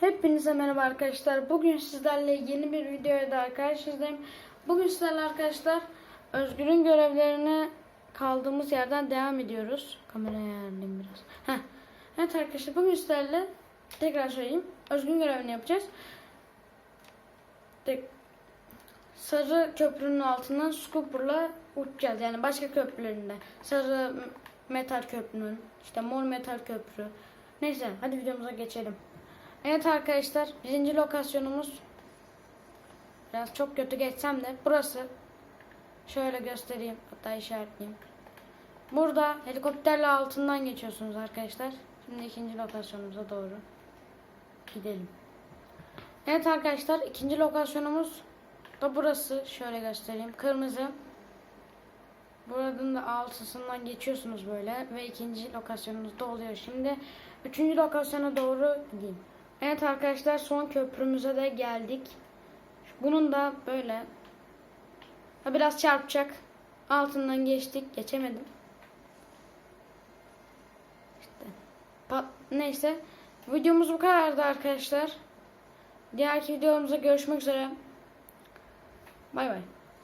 Hepinize merhaba arkadaşlar. Bugün sizlerle yeni bir videoya daha karşınızdayım. Bugün sizlerle arkadaşlar Özgür'ün görevlerine kaldığımız yerden devam ediyoruz. Kamerayı ayarlayayım biraz. Heh. Evet arkadaşlar bugün sizlerle tekrar söyleyeyim. Özgür'ün görevini yapacağız. Tek, sarı köprünün altından scooper'la uçacağız. Yani başka köprülerinde. Sarı metal köprünün, işte mor metal köprü. Neyse hadi videomuza geçelim. Evet arkadaşlar birinci lokasyonumuz biraz çok kötü geçsem de burası. Şöyle göstereyim hatta işaretleyeyim. Burada helikopterle altından geçiyorsunuz arkadaşlar. Şimdi ikinci lokasyonumuza doğru gidelim. Evet arkadaşlar ikinci lokasyonumuz da burası. Şöyle göstereyim. Kırmızı. Buradan da altısından geçiyorsunuz böyle ve ikinci lokasyonumuz da oluyor. Şimdi üçüncü lokasyona doğru gideyim. Evet arkadaşlar son köprümüze de geldik. Bunun da böyle ha biraz çarpacak. Altından geçtik. Geçemedim. İşte. Pa- Neyse. Videomuz bu kadardı arkadaşlar. Diğerki videomuzda görüşmek üzere. Bay bay.